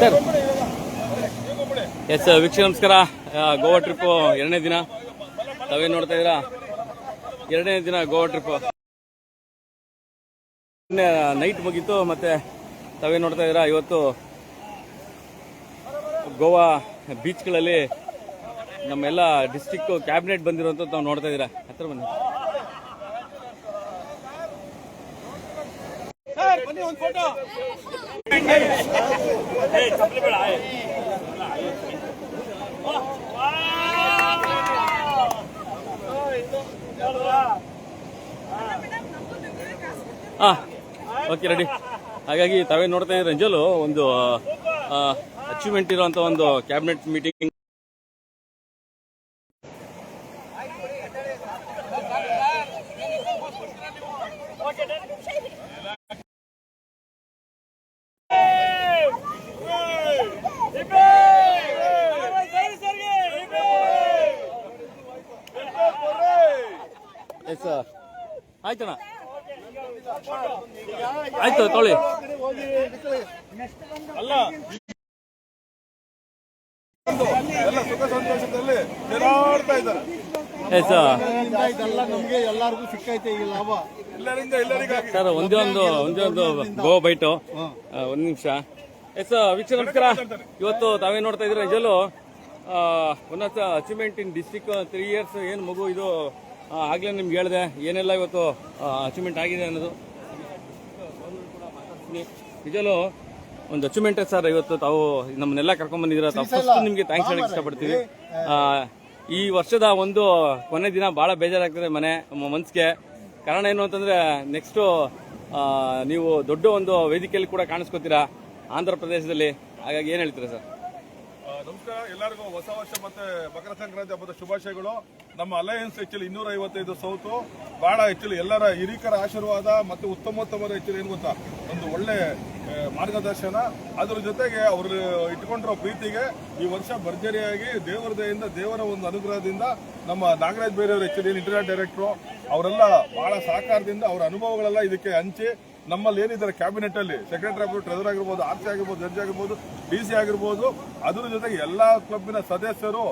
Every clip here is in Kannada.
ಸರ್. ಎಸ್ ವೀಕ್ಷಕ ನಮಸ್ಕಾರ. ಗೋವಾ ಟ್ರಿಪ್ ಎರಡನೇ ದಿನ. ತಾವೇನು ನೋಡ್ತಾ ಇದ್ದೀರಾ? ಎರಡನೇ ದಿನ ಗೋವಾ ಟ್ರಿಪ್ ನೈಟ್ ಮುಗೀತು, ಮತ್ತೆ ತಾವೇನು ನೋಡ್ತಾ ಇದ್ದೀರಾ? ಇವತ್ತು ಗೋವಾ ಬೀಚ್ಗಳಲ್ಲಿ ನಮ್ಮೆಲ್ಲ ಡಿಸ್ಟಿಕ್ ಕ್ಯಾಬಿನೆಟ್ ಬಂದಿರುವಂತ ತಾವು ನೋಡ್ತಾ ಇದ್ದೀರಾ? ಹತ್ರ ಬನ್ನಿ. ಓಕೆ ರೆಡಿ ಹಾಗಾಗಿ ತಾವೇ ನೋಡ್ತಾ ಇದ್ರೆ ಅಂಜಲು ಒಂದು ಅಚೀವ್ಮೆಂಟ್ ಇರುವಂತ ಒಂದು ಕ್ಯಾಬಿನೆಟ್ ಮೀಟಿಂಗ್ ಎಸ್ ಆಯ್ತಣ್ಣ. ಆಯ್ತು ತೊಳಿ ಎಲ್ಲ ಸುಖ ಸಂತೋಷದಲ್ಲಿ ತಿರುಗಾಡ್ತಾ ಇದ್ದಾರೆ. ಎಸ್ ಇದರಿಂದ ಇದೆಲ್ಲ ನಮ್ಗೆ ಎಲ್ಲರಿಗೂ ಸಿಕ್ಕೈತೆ ಈ ಲಾಭ. ಸರ್ ಒಂದೇ ಒಂದು ಒಂದೇ ಒಂದು ಗೋ ಬೈಟು ಒಂದ್ ನಿಮಿಷ. ಎಸ್ ವೀಕ್ಷಕ ನಮಸ್ಕಾರ. ಇವತ್ತು ತಾವೇ ನೋಡ್ತಾ ಇದ್ರೆ ನಿಜಲು ಉನ್ನತ achievement in district three years ಏನು ಮಗು ಇದು ಆಗ್ಲೇ ನಿಮ್ಗೆ ಹೇಳಿದೆ ಏನೆಲ್ಲ ಇವತ್ತು ಅಚೀವ್ಮೆಂಟ್ ಆಗಿದೆ ಅನ್ನೋದು. ನಿಜಲು ಒಂದು ಅಚೀವ್ಮೆಂಟ್ ಸರ್ ಇವತ್ತು ತಾವು ನಮ್ಮನ್ನೆಲ್ಲ ಕರ್ಕೊಂಡ್ಬಂದಿದ್ರೆ ತಾವು ಫಸ್ಟ್ ನಿಮಗೆ ಥ್ಯಾಂಕ್ಸ್ ಹೇಳಕ್ ಇಷ್ಟಪಡ್ತೀವಿ. ಈ ವರ್ಷದ ಒಂದು ಕೊನೆ ದಿನ ಭಾಳ ಬೇಜಾರಾಗ್ತದೆ ಮನೆ ಮನ್ಸ್ಗೆ. ಕಾರಣ ಏನು ಅಂತಂದರೆ ನೆಕ್ಸ್ಟು ನೀವು ದೊಡ್ಡ ಒಂದು ವೇದಿಕೆಯಲ್ಲಿ ಕೂಡ ಕಾಣಿಸ್ಕೋತೀರಾ ಆಂಧ್ರ ಪ್ರದೇಶದಲ್ಲಿ? ಹಾಗಾಗಿ ಏನು ಹೇಳ್ತೀರಾ ಸರ್? ನಮಸ್ಕಾರ. ಎಲ್ಲರಿಗೂ ಹೊಸ ವರ್ಷ ಮತ್ತೆ ಮಕರ ಸಂಕ್ರಾಂತಿ ಹಬ್ಬದ ಶುಭಾಶಯಗಳು. ನಮ್ಮ ಅಲಯನ್ಸ್ ಆಕ್ಚುಲಿ ಇನ್ನೂರ ಐವತ್ತೈದು ಸೌತು, ಬಹಳ ಆಕ್ಚುಲಿ ಎಲ್ಲರ ಹಿರಿಕರ ಆಶೀರ್ವಾದ ಮತ್ತು ಉತ್ತಮೋತ್ತಮರ ಆಕ್ಚುಲಿ ಏನು ಗೊತ್ತಾ? ಒಂದು ಒಳ್ಳೆ ಮಾರ್ಗದರ್ಶನ. ಅದರ ಜೊತೆಗೆ ಅವರು ಇಟ್ಕೊಂಡಿರೋ ಪ್ರೀತಿಗೆ ಈ ವರ್ಷ ಭರ್ಜರಿಯಾಗಿ ದೇವರ ದಯೆಯಿಂದ, ದೇವರ ಒಂದು ಅನುಗ್ರಹದಿಂದ ನಮ್ಮ ನಾಗರಾಜ್ ಬೇರೆಯವರು ಆಕ್ಚುಲಿ ಇಂಟರ್ನೆಟ್ ಡೈರೆಕ್ಟ್ರು ಅವರೆಲ್ಲ ಬಹಳ ಸಹಕಾರದಿಂದ ಅವರ ಅನುಭವಗಳೆಲ್ಲ ಇದಕ್ಕೆ ಹಂಚಿ ನಮ್ಮಲ್ಲಿ ಏನಿದ್ದಾರೆ ಕ್ಯಾಬಿನೆಟ್ ಅಲ್ಲಿ ಸೆಕ್ರೆಟರಿ ಆಗಿರ್ಬೋದು ಟ್ರೆಜರ್ ಆಗಿರ್ಬೋದು ಆರ್ ಸಿ ಆಗಿರ್ಬೋದು ಜಡ್ಜ್ ಆಗಿರ್ಬೋದು ಡಿ ಸಿ ಆಗಿರ್ಬೋದು, ಅದ್ರ ಜೊತೆಗೆ ಎಲ್ಲಾ ಕ್ಲಬ್ನ ಸದಸ್ಯರು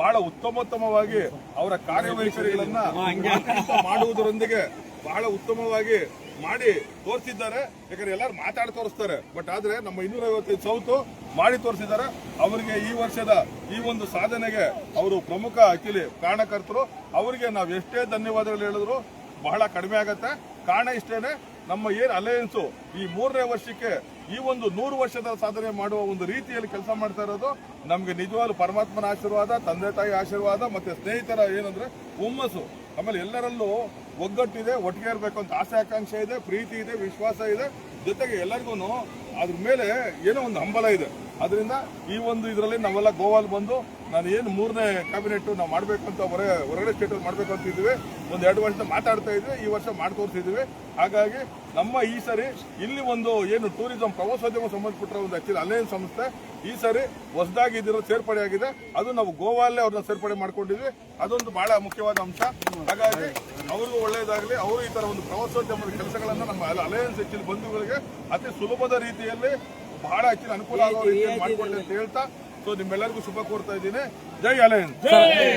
ಬಹಳ ಉತ್ತಮೋತ್ತಮವಾಗಿ ಅವರ ಕಾರ್ಯವೈಖರಿಗಳನ್ನ ಮಾಡುವುದರೊಂದಿಗೆ ಬಹಳ ಉತ್ತಮವಾಗಿ ಮಾಡಿ ತೋರಿಸಿದ್ದಾರೆ. ಯಾಕಂದ್ರೆ ಎಲ್ಲರೂ ಮಾತಾಡಿ ತೋರಿಸ್ತಾರೆ. ಬಟ್ ಆದ್ರೆ ನಮ್ಮ ಇನ್ನೂರ ಐವತ್ತೈದು ಸೌತು ಮಾಡಿ ತೋರಿಸಿದ್ದಾರೆ. ಅವರಿಗೆ ಈ ವರ್ಷದ ಈ ಒಂದು ಸಾಧನೆಗೆ ಅವರು ಪ್ರಮುಖ ಅಖಿಲಿ ಕಾರಣಕರ್ತರು. ಅವರಿಗೆ ನಾವು ಎಷ್ಟೇ ಧನ್ಯವಾದಗಳು ಹೇಳಿದ್ರು, ಬಹಳ ಕಡಿಮೆ ಆಗತ್ತೆ. ಕಾರಣ ಇಷ್ಟೇನೆ, ನಮ್ಮ ಏರ್ ಅಲಯನ್ಸು ಈ ಮೂರನೇ ವರ್ಷಕ್ಕೆ ಈ ಒಂದು ನೂರು ವರ್ಷದ ಸಾಧನೆ ಮಾಡುವ ಒಂದು ರೀತಿಯಲ್ಲಿ ಕೆಲಸ ಮಾಡ್ತಾ ಇರೋದು. ನಮಗೆ ನಿಜವಾಗ್ಲೂ ಪರಮಾತ್ಮನ ಆಶೀರ್ವಾದ, ತಂದೆ ತಾಯಿ ಆಶೀರ್ವಾದ, ಮತ್ತೆ ಸ್ನೇಹಿತರ ಏನಂದ್ರೆ ಹುಮ್ಮಸ್ಸು. ಆಮೇಲೆ ಎಲ್ಲರಲ್ಲೂ ಒಗ್ಗಟ್ಟಿದೆ, ಒಟ್ಟಿಗೆ ಇರಬೇಕು ಅಂತ ಆಸೆ, ಆಕಾಂಕ್ಷೆ ಇದೆ, ಪ್ರೀತಿ ಇದೆ, ವಿಶ್ವಾಸ ಇದೆ. ಜೊತೆಗೆ ಎಲ್ಲರಿಗೂ ಅದ್ರ ಮೇಲೆ ಏನೋ ಒಂದು ಹಂಬಲ ಇದೆ. ಅದರಿಂದ ಈ ಒಂದು ಇದರಲ್ಲಿ ನಾವೆಲ್ಲ ಗೋವಾಲ್ ಬಂದು ನಾನು ಏನು ಮೂರನೇ ಕ್ಯಾಬಿನೆಟ್ ನಾವು ಮಾಡಬೇಕು ಅಂತ ಹೊರ ಹೊರಗಡೆ ಸ್ಟೇಟ್ ಮಾಡಬೇಕು ಅಂತ ಇದ್ದೀವಿ. ಒಂದು ಎರಡು ವರ್ಷದ ಮಾತಾಡ್ತಾ ಇದ್ವಿ, ಈ ವರ್ಷ ಮಾಡಿ ತೋರಿಸಿದ್ವಿ ಹಾಗಾಗಿ ನಮ್ಮ ಈ ಸರಿ ಇಲ್ಲಿ ಒಂದು ಏನು ಟೂರಿಸಂ ಪ್ರವಾಸೋದ್ಯಮ ಸಂಬಂಧಪಟ್ಟ ಒಂದು ಆಕ್ಚುಲಿ ಅಲಯನ್ಸ್ ಸಂಸ್ಥೆ ಈ ಸರಿ ಹೊಸದಾಗಿ ಇದಿರೋ ಸೇರ್ಪಡೆ ಆಗಿದೆ. ಅದು ನಾವು ಗೋವಾಲ್ಲೇ ಅವ್ರನ್ನ ಸೇರ್ಪಡೆ ಮಾಡ್ಕೊಂಡಿದ್ವಿ. ಅದೊಂದು ಬಹಳ ಮುಖ್ಯವಾದ ಅಂಶ. ಹಾಗಾಗಿ ಅವ್ರಿಗೂ ಒಳ್ಳೆಯದಾಗಲಿ ಅವರು ಈ ತರ ಒಂದು ಪ್ರವಾಸೋದ್ಯಮದ ಕೆಲಸಗಳನ್ನು ನಮ್ಮ ಅಲಯನ್ಸ್ ಹೆಚ್ಚಿನ ಬಂಧುಗಳಿಗೆ ಅತಿ ಸುಲಭದ ರೀತಿಯಲ್ಲಿ ಬಹಳ ಹೆಚ್ಚಿನ ಅನುಕೂಲ ಆಗೋ ರೀತಿಯಲ್ಲಿ ಮಾಡ್ಕೊಳ್ಳಿ ಅಂತ ಹೇಳ್ತಾ ಸೊ ನಿಮ್ಮೆಲ್ಲರಿಗೂ ಶುಭ ಕೋರ್ತಾ ಇದ್ದೀನಿ. ಜೈ ಅಲಯನ್ಸ್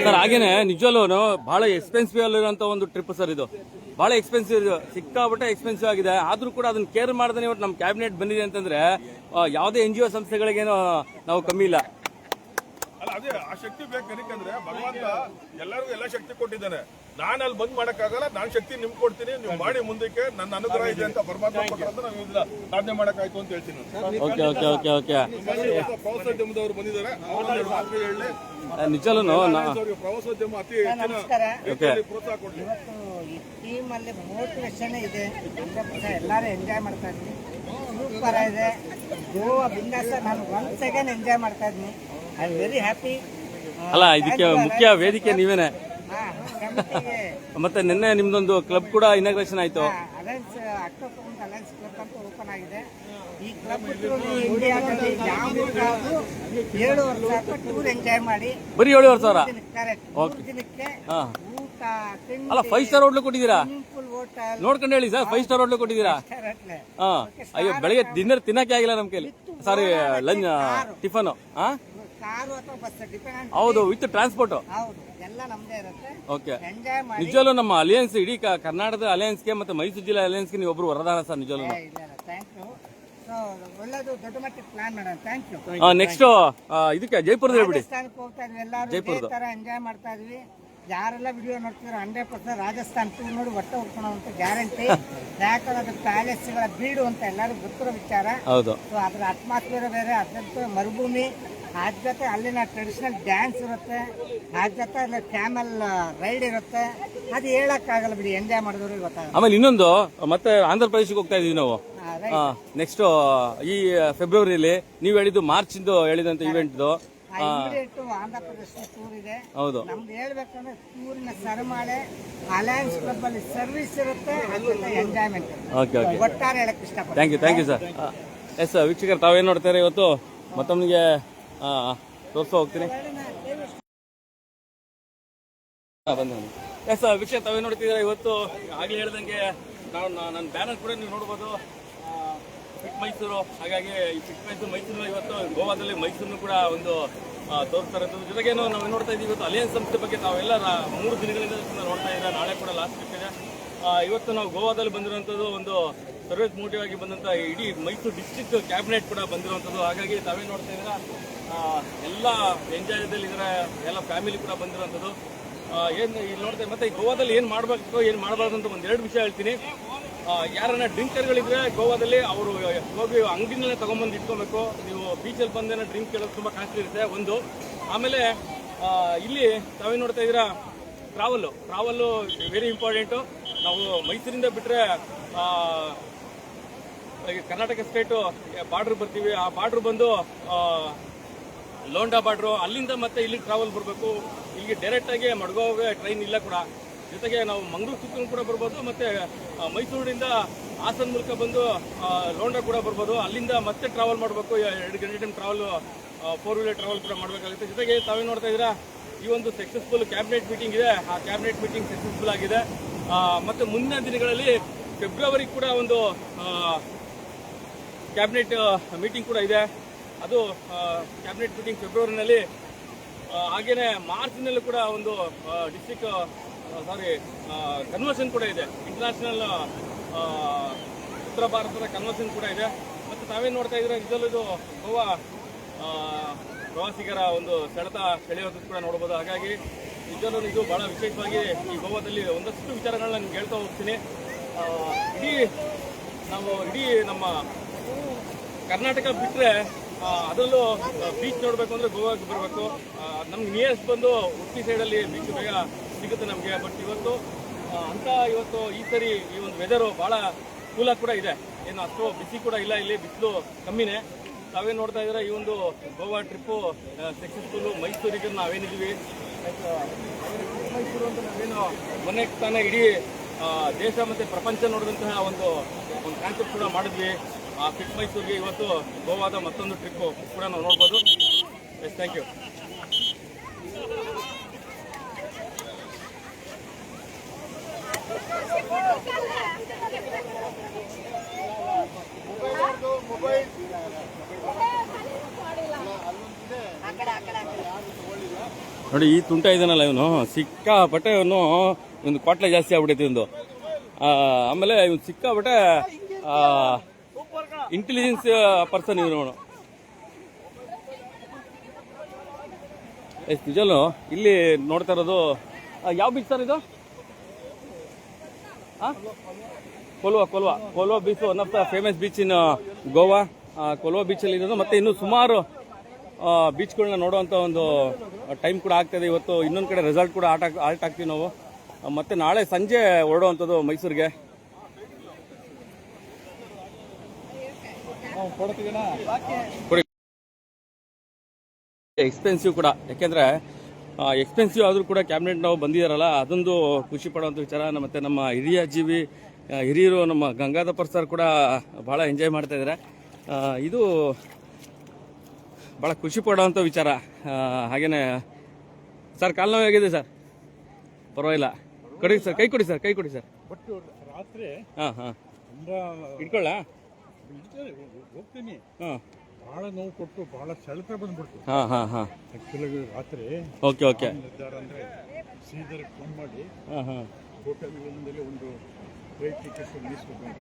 ಸರ್ ಹಾಗೇನೆ ನಿಜವಲ್ಲೂ ಬಹಳ ಎಕ್ಸ್ಪೆನ್ಸಿವ್ ಅಲ್ಲಿರುವಂತ ಒಂದು ಟ್ರಿಪ್ ಸರ್ ಇದು. ಬಹಳ ಎಕ್ಸ್ಪೆನ್ಸಿವ್ ಇದು. ಸಿಕ್ಕಾಪಟ್ಟೆ ಎಕ್ಸ್ಪೆನ್ಸಿವ್ ಆಗಿದೆ. ಆದ್ರೂ ಕೂಡ ಅದನ್ನ ಕೇರ್ ಮಾಡದೇ ಇವತ್ತು ನಮ್ಮ ಕ್ಯಾಬಿನೆಟ್ ಬಂದಿದೆ ಅಂತಂದ್ರೆ ಯಾವುದೇ ಎನ್ ಜಿ ಒ ಸಂಸ್ಥೆಗಳಿಗೇನು ನಾವು ಕಮ್ಮಿ ಇಲ್ಲ. ಅದೇ ಆ ಶಕ್ತಿ ಬೇಕು ಏನಕ್ಕೆ ಭಗವಂತ ಎಲ್ಲರಿಗೂ ಎಲ್ಲ ಶಕ್ತಿ ಕೊಟ್ಟಿದ್ದಾನೆ. ನಾನು ಅಲ್ಲಿ ಬಂದ್ ಮಾಡಕ್ಕಾಗಲ್ಲ ನಾನ್ ಶಕ್ತಿ ನಿಮ್ಗೆ ಕೊಡ್ತೀನಿ ನೀವು ಮಾಡಿ ಮುಂದಕ್ಕೆ ನನ್ನ ಅನುಗ್ರಹ ಇದೆ ಅಂತ ಪರಮಾತ್ಮ ಸಾಧನೆ ಮಾಡಕ್ಕಾಯ್ತು ಅಂತ ಹೇಳ್ತೀನಿ ನಾನು. Okay okay okay okay. ಇವತ್ತು ಪ್ರವಾಸೋದ್ಯಮದವರು ಬಂದಿದ್ದಾರೆ. ಅವ್ರಿಗೆ ಪ್ರವಾಸೋದ್ಯಮ ಅತಿ ಪ್ರೋತ್ಸಾಹ ಕೊಡ್ಲಿ ಇವತ್ತು ಈ ಟೀಮ್ ಅಲ್ಲಿ ಮೋಟಿವೇಶನ್ ಇದೆ. ಎಲ್ಲರೂ ಎಂಜಾಯ್ ಮಾಡ್ತಾ ಇದ್ದೀನಿ ಸೂಪರ್ ಇದೆ ಗೋವಾ ಬಿಂದಾಸ ನಾನು ಒನ್ ಸೆಕೆಂಡ್ ಎಂಜಾಯ್ ಮಾಡ್ತಾ ಇದ್ದೀನಿ ಐ ಆಮ್ ವೆರಿ ಹ್ಯಾಪಿ ಅಲ್ಲ ಇದಕ್ಕೆ ಮುಖ್ಯ ವೇದಿಕೆ ನೀವೇನೆ. ಮತ್ತೆ ನಿನ್ನೆ ನಿಮ್ದೊಂದು ಕ್ಲಬ್ ಕೂಡ ಇನಾಗ್ರೇಷನ್ ಆಯ್ತು. ಅಲಯನ್ಸ್ ಅಕ್ಟೋಬರ್ ಅಲಯನ್ಸ್ ಕ್ಲಬ್ ಅಂತ ಓಪನ್ ಆಗಿದೆ. ಈ ಕ್ಲಬ್ ಇಂಡಿಯಾದಲ್ಲಿ ಏಳು ವರ್ಷ ಟೂರ್ ಎಂಜಾಯ್ ಮಾಡಿ. ಬರೀ ಏಳುವರೆ ಸಾವಿರ? ದಿನಕ್ಕೆ ಊಟ ಅಲ್ಲ ಫೈವ್ ಸ್ಟಾರ್ ಹೋಟ್ಲು ಕೊಟ್ಟಿದ್ದೀರಾ? ನೋಡ್ಕೊಂಡು ಹೇಳಿ ಸರ್ ಫೈವ್ ಸ್ಟಾರ್ ಹೋಟ್ಲು ಕೊಟ್ಟಿದ್ದೀರಾ? ಹಾ. ಅಯ್ಯೋ ಬೆಳಿಗ್ಗೆ ಡಿನ್ನರ್ ತಿನ್ನಕ್ಕೆ ಆಗಿಲ್ಲ ನಮ್ ಕೈಲಿ. ಸಾರಿ ಲಂಚ್ ಟಿಫನ್ ಹಾ? ಕಾರು ಅಥವಾ ಬಸ್ ಡಿಪೆಂಡ್ ಹೌದು ವಿತ್ ಟ್ರಾನ್ಸ್ಪೋರ್ಟ್ ಹೌದು ಎಲ್ಲ ನಮ್ದೇ ಇರುತ್ತೆ. ಓಕೆ ಎಂಜಾಯ್ ಮಾಡಿ. ನಿಜವಲ್ಲೂ ನಮ್ಮ ಅಲಿಯನ್ಸ್ ಇಡೀ ಕರ್ನಾಟಕದ ಕರ್ನಾಟಕದ ಅಲಿಯನ್ಸ್ಗೆ ಮತ್ತೆ ಮೈಸೂರು ಜಿಲ್ಲಾ ಅಲಿಯನ್ಸ್ಗೆ ನೀವು ಒಬ್ರು ವರದಾನ ಸರ್ ನಿಜವಲ್ಲೂ ಥ್ಯಾಂಕ್ ಯು ಸೊ ಒಳ್ಳೇದು ದೊಡ್ಡ ಮಟ್ಟಕ್ಕೆ ಪ್ಲಾನ್ ಮಾಡೋಣ. ಥ್ಯಾಂಕ್ ಯು ನೆಕ್ಸ್ಟ್ ಇದಕ್ಕೆ ಜೈಪುರದ ಹೇಳ್ಬಿಡಿ. ರಾಜಸ್ಥಾನಕ್ಕೆ ಹೋಗ್ತಾ ಇದ್ವಿ ಎಲ್ಲರೂ. ಜೈಪುರ್ದು. ಇದೇ ತರ ಎಂಜಾಯ್ ಮಾಡ್ತಾ ಇದ್ವಿ. ಯಾರೆಲ್ಲ ವಿಡಿಯೋ ನೋಡ್ತಿದ್ರು ಹಂಡ್ರೆಡ್ ಪರ್ಸೆಂಟ್ ರಾಜಸ್ಥಾನ್ ಟೂರ್ ನೋಡಿ ಹೊಟ್ಟೆ ಹೋಗ್ಕೊಳೋ ಅಂತ ಗ್ಯಾರಂಟಿ ಯಾಕಂದ್ರೆ ಅದು ಪ್ಯಾಲೇಸ್ಗಳ ಬೀಡು ಅಂತ ಎಲ್ಲರೂ ಗೊತ್ತಿರೋ ವಿಚಾರ. ಹೌದು. ಸೊ ಅದ್ರ ಅಟ್ಮಾಸ್ಫಿಯರ್ ಬೇರೆ ಅದಂತೂ ಮರುಭೂಮಿ. ಅದ್ರ ಜೊತೆ ಅಲ್ಲಿನ ಟ್ರೆಡಿಷನಲ್ ಡ್ಯಾನ್ಸ್ ಇರುತ್ತೆ. ಅದ್ರ ಜೊತೆ ಅಲ್ಲಿ ಕ್ಯಾಮಲ್ ರೈಡ್ ಇರುತ್ತೆ. ಅದು ಹೇಳಕ್ಕಾಗಲ್ಲ ಬಿಡಿ ಎಂಜಾಯ್ ಮಾಡಿದವ್ರಿಗೆ ಗೊತ್ತಾಗಲ್ಲ. ಆಮೇಲೆ ಇನ್ನೊಂದು ಮತ್ತೆ ಆಂಧ್ರ ಪ್ರದೇಶಕ್ಕೆ ಹೋಗ್ತಾ ಇದೀವಿ ನಾವು. ನೆಕ್ಸ್ಟ್ ಈ ಫೆಬ್ರವರಿಲಿ ನೀವು ಹೇಳಿದ್ದು ಮಾರ್ಚ್ ಇಂದು ಹೇಳಿದಂತ ಇವೆಂಟ್ ಆಂಧ್ರ ಪ್ರದೇಶ ಟೂರ್ ಇದೆ. ಹೌದು. ನಮ್ದು ಹೇಳ್ಬೇಕಂದ್ರೆ ಟೂರಿನ ಸರಮಾಳೆ ಅಲಯನ್ಸ್ ಕ್ಲಬ್ ಅಲ್ಲಿ ಸರ್ವಿಸ್ ಇರುತ್ತೆ ಎಂಜಾಯ್ಮೆಂಟ್ ಓಕೆ ಓಕೆ ಒಟ್ಟಾರೆ ಹೇಳಕ್ ಇಷ್ಟಪಡ್ತೀನಿ. Thank you thank you sir yes ವೀಕ್ಷಕರು ತಾವೇನು ನೋಡ್ತಾರೆ ಇವತ್ತು? ಮತ್ತೊಮ್ಮನಿಗೆ ತೋರಿಸ್ತಾ ಹೋಗ್ತೀನಿ. ಬಂದು ಎಸ್ ವಿಷಯ ತಾವೇ ನೋಡ್ತಿದ್ದೀರಾ? ಇವತ್ತು ಆಗ್ಲೇ ಹೇಳ್ದಂಗೆ ನಾನು ನನ್ನ ಬ್ಯಾನರ್ ಕೂಡ ನೀವು ನೋಡ್ಬೋದು. ಚಿಕ್ಕ ಮೈಸೂರು ಹಾಗಾಗಿ ಈ ಚಿಕ್ಕ ಮೈಸೂರು ಮೈಸೂರು ಇವತ್ತು ಗೋವಾದಲ್ಲಿ ಮೈಸೂರನ್ನು ಕೂಡ ಒಂದು ತೋರಿಸ್ತಾರೆ. ಜೊತೆಗೇನು ನಾವು ನೋಡ್ತಾ ಇದ್ದೀವಿ, ಇವತ್ತು ಅಲಿಯನ್ಸ್ ಸಂಸ್ಥೆ ಬಗ್ಗೆ ನಾವೆಲ್ಲ ಮೂರು ದಿನಗಳಿಂದ ನೋಡ್ತಾ ಇದ್ದೀರಾ, ನಾಳೆ ಕೂಡ ಲಾಸ್ಟ್ ಇದೆ. ಇವತ್ತು ನಾವು ಗೋವಾದಲ್ಲಿ ಬಂದಿರುವಂಥದ್ದು ಒಂದು ಸರ್ವಿಸ್ ಮೋಟಿವ್ ಆಗಿ ಬಂದಂಥ ಇಡೀ ಮೈಸೂರು ಡಿಸ್ಟಿಕ್ ಕ್ಯಾಬಿನೆಟ್ ಕೂಡ ಬಂದಿರುವಂತದ್ದು. ಹಾಗಾಗಿ ತಾವೇ ನೋಡ್ತಾ ಇದ್ದೀರಾ? ಎಲ್ಲ ಎಂಜಾಯದಲ್ಲಿ ಇದ್ದಾರೆ ಎಲ್ಲ ಫ್ಯಾಮಿಲಿ ಕೂಡ ಬಂದಿರುವಂತದ್ದು. ಏನು ಇಲ್ಲಿ ನೋಡ್ತೇವೆ ಮತ್ತೆ ಗೋವಾದಲ್ಲಿ ಏನ್ ಮಾಡ್ಬೇಕು, ಏನ್ ಮಾಡಬಾರ್ದು ಅಂತ ಒಂದು ಎರಡು ವಿಷಯ ಹೇಳ್ತೀನಿ. ಯಾರನ್ನ ಡ್ರಿಂಕರ್ಗಳಿದ್ರೆ ಗೋವಾದಲ್ಲಿ ಅವರು ಹೋಗಿ ಅಂಗಡಿನಲ್ಲೇ ತಗೊಂಡ್ಬಂದು ಇಟ್ಕೋಬೇಕು. ನೀವು ಬೀಚಲ್ಲಿ ಬಂದೇನೋ ಡ್ರಿಂಕ್ ಕೇಳೋದು ತುಂಬಾ ಕಾಸ್ಟ್ಲಿ ಇರುತ್ತೆ, ಒಂದು. ಆಮೇಲೆ ಇಲ್ಲಿ ತಾವೇ ನೋಡ್ತಾ ಇದ್ದೀರಾ? ಟ್ರಾವೆಲ್ ಟ್ರಾವೆಲ್ ವೆರಿ ಇಂಪಾರ್ಟೆಂಟು ನಾವು ಮೈಸೂರಿಂದ ಈಗ ಕರ್ನಾಟಕ ಸ್ಟೇಟು ಬಾರ್ಡ್ರ್ ಬರ್ತೀವಿ. ಆ ಬಾರ್ಡ್ರ್ ಬಂದು ಲೋಂಡಾ ಬಾರ್ಡ್ರು ಅಲ್ಲಿಂದ ಮತ್ತೆ ಇಲ್ಲಿ ಟ್ರಾವೆಲ್ ಬರಬೇಕು. ಇಲ್ಲಿಗೆ ಡೈರೆಕ್ಟಾಗಿ ಮಡ್ಗೋಗೆ ಟ್ರೈನ್ ಇಲ್ಲ ಕೂಡ. ಜೊತೆಗೆ ನಾವು ಮಂಗಳೂರು ಸುತ್ತಲೂ ಕೂಡ ಬರ್ಬೋದು, ಮತ್ತೆ ಮೈಸೂರಿನಿಂದ ಹಾಸನ ಮೂಲಕ ಬಂದು ಲೋಂಡಾ ಕೂಡ ಬರ್ಬೋದು. ಅಲ್ಲಿಂದ ಮತ್ತೆ ಟ್ರಾವೆಲ್ ಮಾಡಬೇಕು. ಎರಡು ಗಂಟೆ time travel four wheeler travel ಕೂಡ ಮಾಡಬೇಕಾಗುತ್ತೆ. ಜೊತೆಗೆ ತಾವೇ ನೋಡ್ತಾ ಇದ್ದೀರಾ, ಈ ಒಂದು ಸಕ್ಸಸ್ಫುಲ್ ಕ್ಯಾಬಿನೆಟ್ ಮೀಟಿಂಗ್ ಇದೆ. ಆ ಕ್ಯಾಬಿನೆಟ್ ಮೀಟಿಂಗ್ ಸಕ್ಸಸ್ಫುಲ್ ಆಗಿದೆ. ಮತ್ತು ಮುಂದಿನ ದಿನಗಳಲ್ಲಿ ಫೆಬ್ರವರಿ ಕೂಡ ಒಂದು ಕ್ಯಾಬಿನೆಟ್ ಮೀಟಿಂಗ್ ಕೂಡ ಇದೆ. ಅದು ಕ್ಯಾಬಿನೆಟ್ ಮೀಟಿಂಗ್ ಫೆಬ್ರವರಿನಲ್ಲಿ ಹಾಗೆಯೇ ಮಾರ್ಚ್ನಲ್ಲೂ ಕೂಡ ಒಂದು ಡಿಸ್ಟಿಕ್ ಸಾರಿ ಕನ್ವರ್ಷನ್ ಕೂಡ ಇದೆ. ಇಂಟರ್ನ್ಯಾಷನಲ್ ಉತ್ತರ ಭಾರತದ ಕನ್ವರ್ಷನ್ ಕೂಡ ಇದೆ. ಮತ್ತು ತಾವೇನು ನೋಡ್ತಾ ಇದ್ರೆ ನಿಜಲ್ಲೂ ಇದು ಗೋವಾ ಪ್ರವಾಸಿಗರ ಒಂದು ಸೆಳೆತ ಸೆಳೆಯೋದು ಕೂಡ ನೋಡ್ಬೋದು. ಹಾಗಾಗಿ ನಿಜಲ್ಲೂ ಇದು ಭಾಳ ವಿಶೇಷವಾಗಿ ಈ ಗೋವಾದಲ್ಲಿ ಒಂದಷ್ಟು ವಿಚಾರಗಳನ್ನ ನಿಮ್ಗೆ ಹೇಳ್ತಾ ಹೋಗ್ತೀನಿ. ಇಡೀ ನಾವು, ಇಡೀ ನಮ್ಮ ಕರ್ನಾಟಕ ಬಿಟ್ಟರೆ ಅದರಲ್ಲೂ ಬೀಚ್ ನೋಡಬೇಕು ಅಂದ್ರೆ ಗೋವಾಗೆ ಬರಬೇಕು. ನಮ್ಗೆ ನಿಯರೆಸ್ಟ್ ಬಂದು ಉಡುಪಿ ಸೈಡಲ್ಲಿ ಬೀಚ್ ಬೇಗ ಸಿಗುತ್ತೆ ನಮಗೆ. ಬಟ್ ಇವತ್ತು ಅಂತ ಇವತ್ತು ಈ ಸರಿ ಈ ಒಂದು ವೆದರು ಭಾಳ ಕೂಲಾಗಿ ಕೂಡ ಇದೆ. ಏನು ಅಷ್ಟು ಬಿಸಿ ಕೂಡ ಇಲ್ಲ ಇಲ್ಲಿ, ಬಿಸಿಲು ಕಮ್ಮಿನೇ. ತಾವೇನು ನೋಡ್ತಾ ಇದ್ರೆ ಈ ಒಂದು ಗೋವಾ ಟ್ರಿಪ್ಪು ಸಕ್ಸಸ್ಫುಲ್ಲು ಮೈಸೂರಿಗೆ ನಾವೇನಿದ್ದೀವಿ? ಮೈಸೂರು ಅಂತ ನಾವೇನು ಮೊನ್ನೆ ತಾನೇ ಇಡೀ ದೇಶ ಮತ್ತು ಪ್ರಪಂಚ ನೋಡಿದಂತಹ ಒಂದು ಒಂದು ಕಾನ್ಸೆಪ್ಟ್ ಕೂಡ ಮಾಡಿದ್ವಿ. ಆ ಫಿಟ್ ಮೈಸೂರಿಗೆ ಇವತ್ತು ಗೋವಾದ ಮತ್ತೊಂದು ಟ್ರಿಪ್ ಕೂಡ ನಾವು ನೋಡ್ಬೋದು. ಎಸ್ ಥ್ಯಾಂಕ್ ಯು ನೋಡಿ, ಈ ತುಂಟ ಇದನ್ನಲ್ಲ ಇವನು. ಸಿಕ್ಕಾಪಟ್ಟೆ ಇವನು ಒಂದು ಕ್ವಾಟ್ಲೆ ಜಾಸ್ತಿ ಆಗ್ಬಿಟ್ಟೈತಿ ಒಂದು ಆಮೇಲೆ ಇವನು ಸಿಕ್ಕಾಪಟ್ಟೆ ಇಂಟೆಲಿಜೆನ್ಸ್ ಪರ್ಸನ್ ಇದ್ರು ಅವನು ಎಸ್ ನಿಜಲು ಇಲ್ಲಿ ನೋಡ್ತಾ ಇರೋದು ಯಾವ ಬೀಚ್ ಸರ್ ಇದು? Colva Colva. Colva beach one of the famous beach in Goa Colva ಬೀಚಲ್ಲಿ ಇರೋದು. ಮತ್ತೆ ಇನ್ನು ಸುಮಾರು ಬೀಚ್ಗಳನ್ನ ನೋಡುವಂಥ ಒಂದು ಟೈಮ್ ಕೂಡ ಆಗ್ತದೆ ಇವತ್ತು ಇನ್ನೊಂದು ಕಡೆ ರೆಸಾರ್ಟ್ ಕೂಡ ಆಟ ಆಲ್ಟ್ ಆಗ್ತೀವಿ ನಾವು. ಮತ್ತೆ ನಾಳೆ ಸಂಜೆ ಹೊರಡುವಂಥದ್ದು ಮೈಸೂರಿಗೆ. ಎಕ್ಸ್ಪೆನ್ಸಿವ್ ಕೂಡ. ಯಾಕೆಂದ್ರೆ ಎಕ್ಸ್ಪೆನ್ಸಿವ್ ಆದರೂ ಕೂಡ ಕ್ಯಾಬಿನೆಟ್ ನಾವು ಬಂದಿದ್ದಾರಲ್ಲ ಅದೊಂದು ಖುಷಿ ಪಡುವಂಥ ವಿಚಾರ. ಮತ್ತೆ ನಮ್ಮ ಹಿರಿಯ ಜೀವಿ ಹಿರಿಯರು ನಮ್ಮ ಗಂಗಾಧಪರ್ ಸರ್ ಕೂಡ ಭಾಳ ಎಂಜಾಯ್ ಮಾಡ್ತಾ ಇದ್ದಾರೆ ಇದು ಭಾಳ ಖುಷಿ ಪಡುವಂಥ ವಿಚಾರ. ಹಾಗೆಯೇ ಹಾಗೇನೆ ಸರ್ ಕಾಲು ನೋವು ಹೇಗಿದೆ ಸರ್ ಪರವಾಗಿಲ್ಲ. ಕೊಡಿ ಸರ್ ಕೈ ಕೊಡಿ ಸರ್ ಕೈ ಕೊಡಿ ಸರ್ ರಾತ್ರಿ ಹಾಂ ಹಾಂ. ಇಟ್ಕೊಳ್ಳ? ಹೋಗ್ತೀನಿ. ಹಾಂ. ಬಹಳ ನೋವು ಕೊಟ್ಟು ಬಹಳ ಸೆಳೆತ ಬಂದ್ಬಿಡ್ತು. ಹಾ ಹಾ ಹಾ. ರಾತ್ರಿ ಓಕೆ ಓಕೆ. ನಿರ್ಧಾರ ಅಂದ್ರೆ ಸೀದರ್ ಫೋನ್ ಮಾಡಿ ಹಾ ಹಾ. ಹೋಟೆಲ್ನಲ್ಲಿ ಒಂದು ಫ್ಲೈಟ್ ಟಿಕೆಟ್ ಅಂತ.